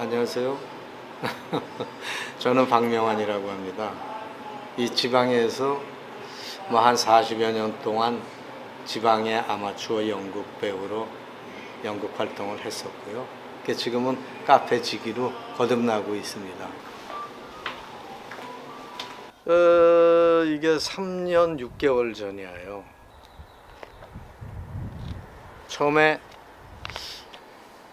안녕하세요. 저는 박명환이라고 합니다. 이 지방에서 뭐 한 40여 년 동안 지방의 아마추어 연극 배우로 연극 활동을 했었고요. 그 지금은 카페 지기로 거듭나고 있습니다. 어, 이게 3년 6개월 전이에요. 처음에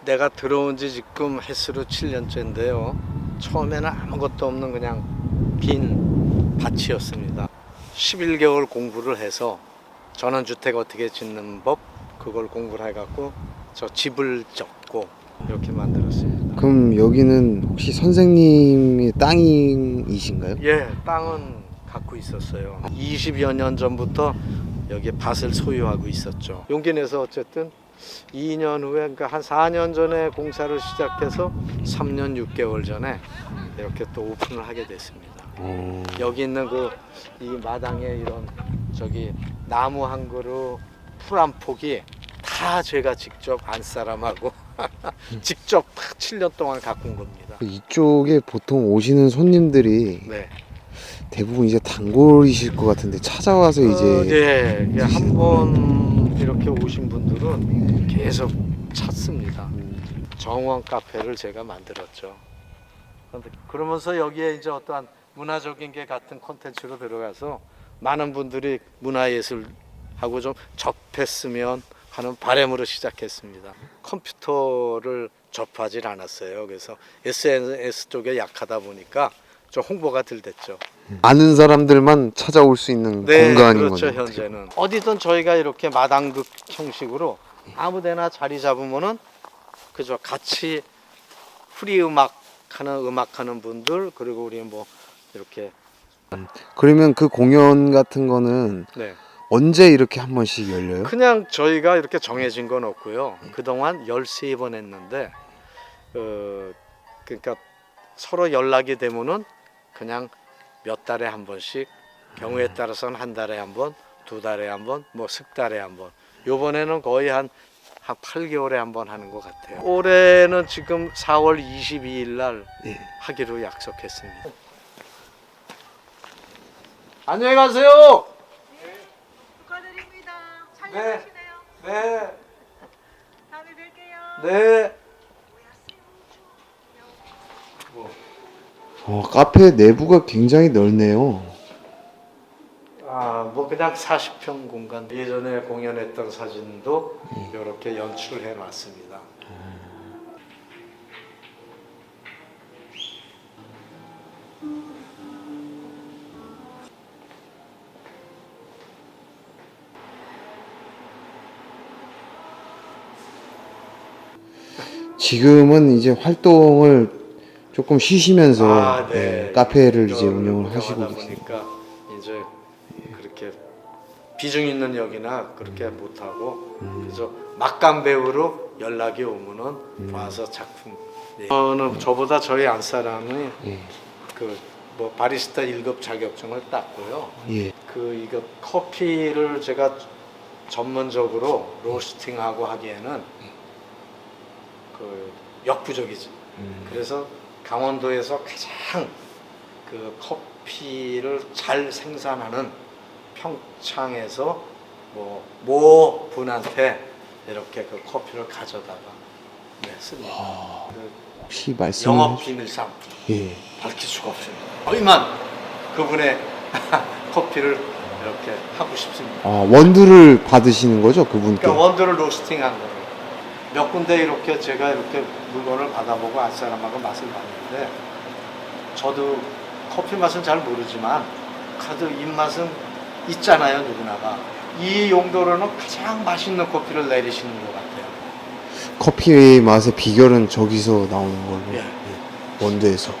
내가 들어온 지 지금 횟수로 7년째인데요. 처음에는 아무것도 없는 그냥 빈 밭이었습니다. 11개월 공부를 해서 전원주택 어떻게 짓는 법 그걸 공부를 해갖고 저 집을 졌고 이렇게 만들었습니다. 그럼 여기는 혹시 선생님이 땅이신가요? 예, 땅은 갖고 있었어요. 20여 년 전부터 여기 밭을 소유하고 있었죠. 용기 내서 어쨌든 2년 후에 그러니까 한 4년 전에 공사를 시작해서 3년 6개월 전에 이렇게 또 오픈을 하게 됐습니다. 어, 여기 있는 그 이 마당에 이런 저기 나무 한 그루 풀 한 폭이 다 제가 직접 안 사람하고 직접 다 7년 동안 가꾼 겁니다. 이쪽에 보통 오시는 손님들이 네. 대부분 이제 단골이실 것 같은데 찾아와서 이제 어, 네. 예, 한번 이렇게 오신 분들은 계속 찾습니다. 정원 카페를 제가 만들었죠. 그러면서 여기에 이제 어떠한 문화적인 게 같은 콘텐츠로 들어가서 많은 분들이 문화예술하고 좀 접했으면 하는 바람으로 시작했습니다. 컴퓨터를 접하지 않았어요. 그래서 SNS 쪽에 약하다 보니까 좀 홍보가 덜 됐죠. 아는 사람들만 찾아올 수 있는 공간인 그렇죠 거죠. 현재는 어디든 저희가 이렇게 마당극 형식으로 아무데나 자리 잡으면은 그죠 같이 프리 음악 하는 음악 하는 분들 그리고 우리 뭐 이렇게 그러면 그 공연 같은 거는 네 언제 이렇게 한 번씩 열려요? 그냥 저희가 이렇게 정해진 건 없고요 그동안 13번 했는데 어 그러니까 서로 연락이 되면은 그냥 몇 달에 한 번씩 경우에 따라서는 한 달에 한 번, 두 달에 한 번, 뭐 석 달에 한 번. 요번에는 거의 한, 한 8개월에 한 번 하는 것 같아요. 올해는 지금 4월 22일 날 예. 하기로 약속했습니다. 안녕히 가세요. 축하드립니다. 잘 네. 지내시네요. 네, 다음에 뵐게요. 네. 어, 카페 내부가 굉장히 넓네요. 아, 뭐 그냥 40평 공간 예전에 공연했던 사진도 이렇게 연출을 해 놨습니다. 지금은 이제 활동을 조금 쉬시면서 아, 예, 카페를 이제 운영을 하시고 운영하다 계십니다. 보니까 이제 그렇게 비중 있는 역이나 그렇게 못 하고 그래서 막간 배우로 연락이 오면은 와서 작품. 네. 저는 저보다 저희 안 사람이 예. 그 뭐 바리스타 1급 자격증을 땄고요. 예. 그 이거 커피를 제가 전문적으로 로스팅하고 하기에는 그 역부족이지. 그래서 강원도에서 가장 그 커피를 잘 생산하는 평창에서 뭐 모 분한테 이렇게 그 커피를 가져다가 네, 씁니다. 그 혹시 말씀 영업 비밀상 예. 밝힐 수가 없습니다. 저희만 그분의 커피를 이렇게 하고 싶습니다. 아, 원두를 받으시는 거죠, 그분께? 그러니까 원두를 로스팅한 거예요. 몇 군데 이렇게 제가 이렇게 물건을 받아보고 알 사람하고 맛을 봤는데 저도 커피 맛은 잘 모르지만 그래도 입맛은 있잖아요 누구나가 이 용도로는 가장 맛있는 커피를 내리시는 것 같아요. 커피의 맛의 비결은 저기서 나오는 걸로. 예. 예. 원두에서.